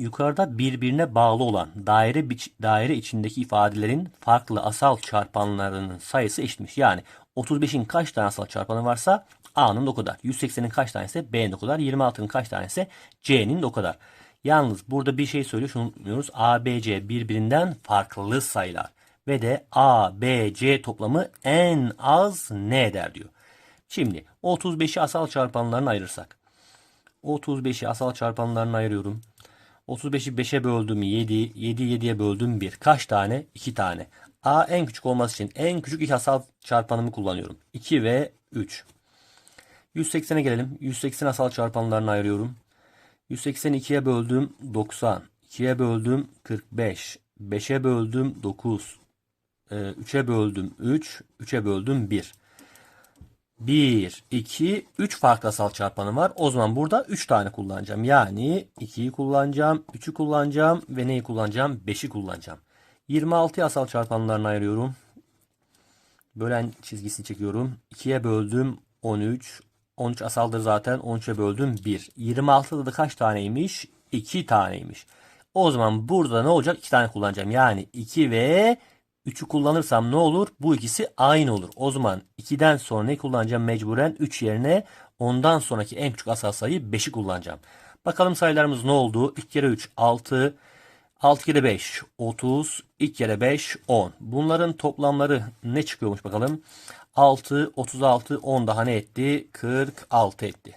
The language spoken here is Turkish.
Yukarıda birbirine bağlı olan daire daire içindeki ifadelerin farklı asal çarpanlarının sayısı eşitmiş. Yani 35'in kaç tane asal çarpanı varsa A'nın o kadar. 180'in kaç tanesi B'nin o kadar. 26'nın kaç tanesi C'nin o kadar. Yalnız burada bir şey söylüyor. Şunu unutmuyoruz. A, B, C birbirinden farklı sayılar. Ve de A, B, C toplamı en az ne eder diyor. Şimdi 35'i asal çarpanlarına ayırırsak. 35'i asal çarpanlarına ayırıyorum. 35'i 5'e böldüm 7. 7'yi 7'ye böldüm 1. Kaç tane? 2 tane. A en küçük olması için en küçük iki asal çarpanımı kullanıyorum. 2 ve 3. 180'e gelelim. 180 asal çarpanlarına ayırıyorum. 182'ye böldüm 90. 2'ye böldüm 45. 5'e böldüm 9. 3'e böldüm 3. 3'e böldüm 1. 1, 2, 3 farklı asal çarpanım var. O zaman burada 3 tane kullanacağım. Yani 2'yi kullanacağım, 3'ü kullanacağım ve neyi kullanacağım? 5'i kullanacağım. 26 asal çarpanlarına ayırıyorum. Bölen çizgisini çekiyorum. 2'ye böldüm 13. 13 asaldır zaten. 13'e böldüm 1. 26'da da kaç taneymiş? 2 taneymiş. O zaman burada ne olacak? 2 tane kullanacağım. Yani 2 ve 3'ü kullanırsam ne olur? Bu ikisi aynı olur. O zaman 2'den sonra ne kullanacağım mecburen? 3 yerine ondan sonraki en küçük asal sayı 5'i kullanacağım. Bakalım sayılarımız ne oldu? 2 kere 3 6. 6 kere 5 30. 2 kere 5 10. Bunların toplamları ne çıkıyormuş bakalım? 6, 36, 10 daha ne etti? 46 etti.